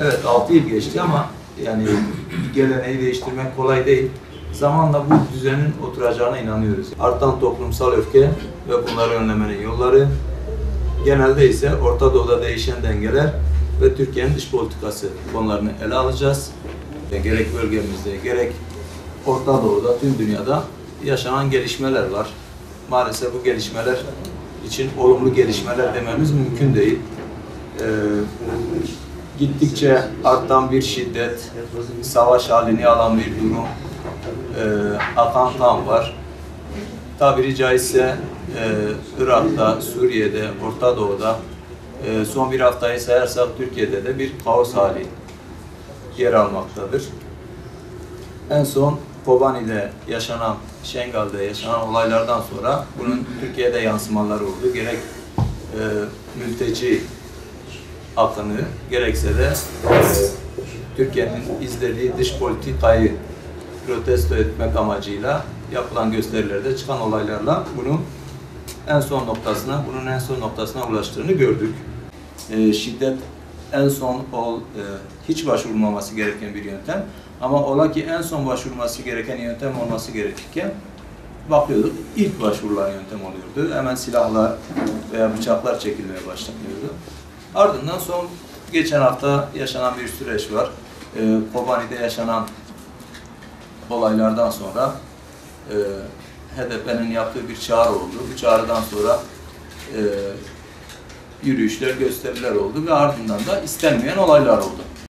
Evet 6 yıl geçti ama yani bir geleneği değiştirmek kolay değil. Zamanla bu düzenin oturacağına inanıyoruz. Artan toplumsal öfke ve bunları önlemenin yolları, genelde ise Orta Doğu'da değişen dengeler ve Türkiye'nin dış politikası konularını ele alacağız. Gerek bölgemizde gerek Orta Doğu'da tüm dünyada yaşanan gelişmeler var. Maalesef bu gelişmeler için olumlu gelişmeler dememiz mümkün değil. Ee, gittikçe artan bir şiddet, savaş halini alan bir durum, e, akan kan var. Tabiri caizse e, Irak'ta, Suriye'de, Orta Doğu'da, e, son bir haftayı sayarsak Türkiye'de de bir kaos hali yer almaktadır. En son Kobani'de yaşanan, Şengal'de yaşanan olaylardan sonra bunun Türkiye'de yansımaları oldu. Gerek e, mülteci akını gerekse de Türkiye'nin izlediği dış politikayı protesto etmek amacıyla yapılan gösterilerde çıkan olaylarla bunun en son noktasına, bunun en son noktasına ulaştığını gördük. E, şiddet en son ol, e, hiç başvurulmaması gereken bir yöntem. Ama ola ki en son başvurulması gereken yöntem olması gerekirken bakıyorduk ilk başvurulan yöntem oluyordu. Hemen silahlar veya bıçaklar çekilmeye başlanıyordu. Ardından son geçen hafta yaşanan bir süreç var. Ee, Kobani'de yaşanan olaylardan sonra e, HDP'nin yaptığı bir çağrı oldu. Bu çağrıdan sonra e, yürüyüşler, gösteriler oldu ve ardından da istenmeyen olaylar oldu.